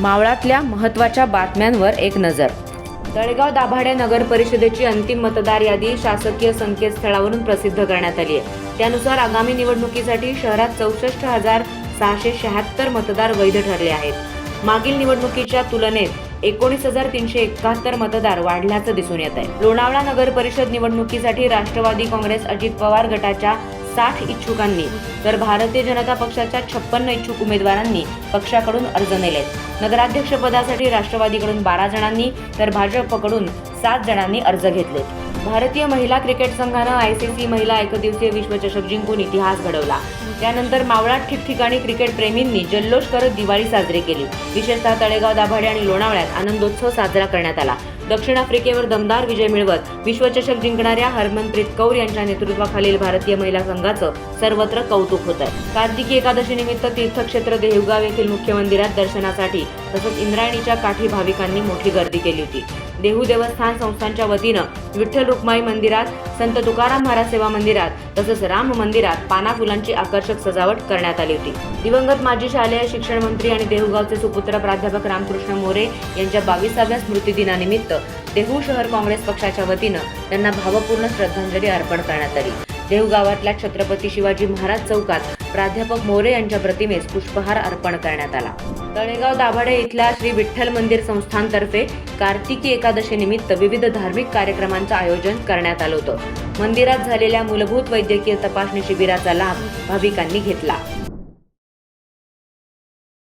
मावळातल्या महत्त्वाच्या बातम्यांवर एक नजर. दळेगाव दाभाडे नगर परिषदेची अंतिम मतदार यादी शासकीय संकेतस्थळावरून प्रसिद्ध करण्यात आली आहे. त्यानुसार आगामी निवडणुकीसाठी शहरात चौसष्ट हजार सहाशे शहात्तर मतदार वैध ठरले आहेत. मागील निवडणुकीच्या तुलनेत एकोणीस हजार तीनशे एकाहत्तर मतदार वाढल्याचं दिसून येत आहे. लोणावळा नगर परिषद निवडणुकीसाठी राष्ट्रवादी काँग्रेस अजित पवार गटाच्या साठ इच्छुकांनी तर भारतीय जनता पक्षाच्या छप्पन्न इच्छुक उमेदवारांनी पक्षाकडून अर्ज नेलेत. नगराध्यक्षपदासाठी राष्ट्रवादीकडून बारा जणांनी तर भाजपकडून सात जणांनी अर्ज घेतलेत. भारतीय महिला क्रिकेट संघानं आयसीसी महिला एकदिवसीय विश्वचषक जिंकून इतिहास घडवला. त्यानंतर मावळात ठिकठिकाणी क्रिकेट प्रेमींनी जल्लोष करत दिवाळी साजरी केली. विशेषतः तळेगाव दाभाडे आणि लोणावळ्यात आनंदोत्सव साजरा करण्यात आला. दक्षिण आफ्रिकेवर दमदार विजय मिळवत विश्वचषक जिंकणाऱ्या हरमनप्रीत कौर यांच्या नेतृत्वाखालील भारतीय महिला संघाचं सर्वत्र कौतुक होत आहे कार्तिकी एकादशीनिमित्त तीर्थक्षेत्र देवगाव येथील मुख्य मंदिरात दर्शनासाठी तसंच इंद्रायणीच्या काठी भाविकांनी मोठी गर्दी केली होती. देहू देवस्थान संस्थांच्या वतीनं विठ्ठल रुक्माई मंदिरात संत तुकाराम महाराज सेवा मंदिरात तसंच राम मंदिरात पाना फुलांची आकर्षक सजावट करण्यात आली होती. दिवंगत माजी शालेय शिक्षण मंत्री आणि देहूगावचे सुपुत्र प्राध्यापक रामकृष्ण मोरे यांच्या बावीसाव्या स्मृतिदिनानिमित्त देहू शहर काँग्रेस पक्षाच्या वतीनं त्यांना भावपूर्ण श्रद्धांजली अर्पण करण्यात आली. देहू गावातल्या छत्रपती शिवाजी महाराज चौकात प्राध्यापक मोरे यांच्या प्रतिमेस पुष्पहार अर्पण करण्यात आला. तळेगाव दाभाडे इथल्या श्री विठ्ठल मंदिर संस्थानतर्फे कार्तिकी एकादशीनिमित्त विविध धार्मिक कार्यक्रमांचं आयोजन करण्यात आलं होतं. मंदिरात झालेल्या मूलभूत वैद्यकीय तपासणी शिबिराचा लाभ भाविकांनी घेतला.